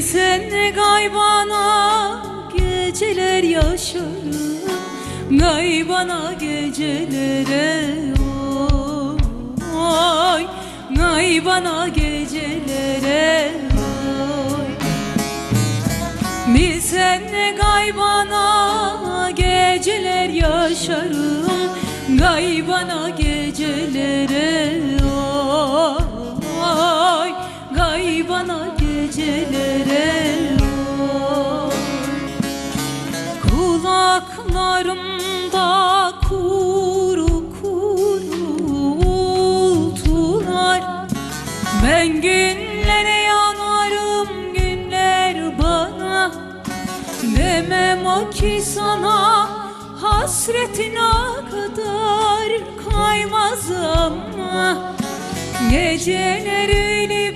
Sene gaybana geceler yaşarım. Gaybana gecelere oy Gaybana gecelere oy Bir sene gaybana geceler yaşarım. Gaybana gecelere oy Gaybana gecelere Kulaklarımda kuru kuru uğultular. Ben günlere yanarım günler bana. Demem o ki sana hasretine kadar kaymaz ama. Geceler öyle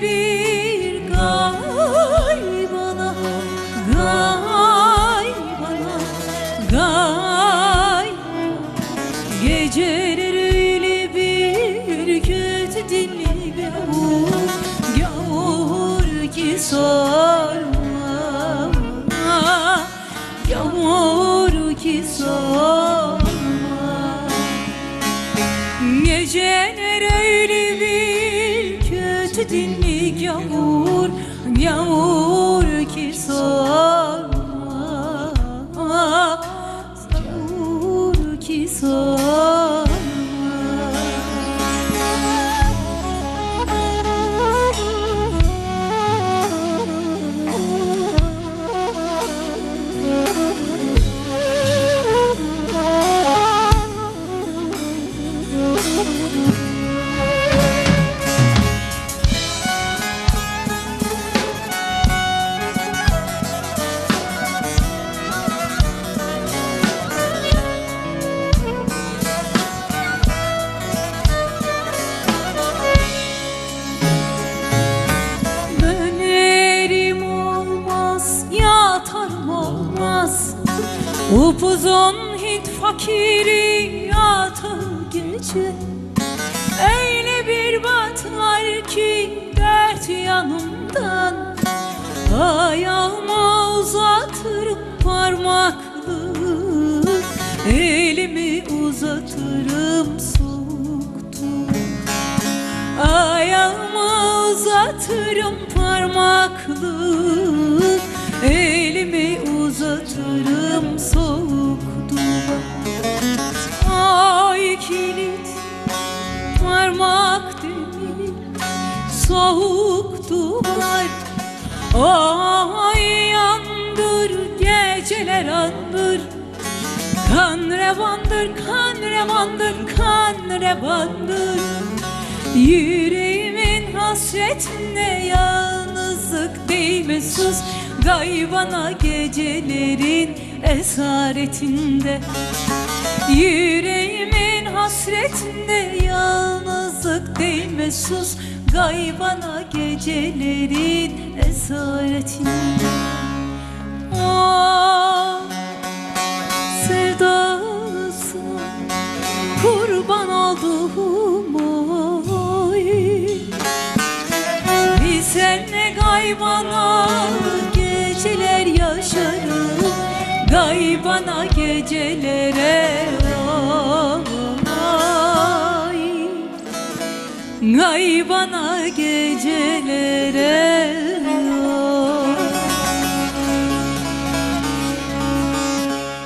Gavur ki sorma Geceler öyle bir kötü dinli gavur Gavur ki sorma Gavur ki Dönerim Upuzun Hint fakiri yatar gece. Öyle bir batar ki dert yanımdan. Ayağımı uzatırım parmaklı. Elimi uzatırım soğuktu Ayağımı uzatırım parmaklı Soğuk duvar Ay yandır geceler andır Kan revandır, kan revandır, kan revandır. Yüreğimin hasretinde yalnızlık değil mi sus? Gaybana gecelerin esaretinde. Yüreğimin hasretinde yalnızlık değil mi sus Gaybana gecelerin esaretinde Ah sevdasına kurban oldum oy Bir senle gaybana geceler yaşarım. Gaybana gecelere Ay bana gecelere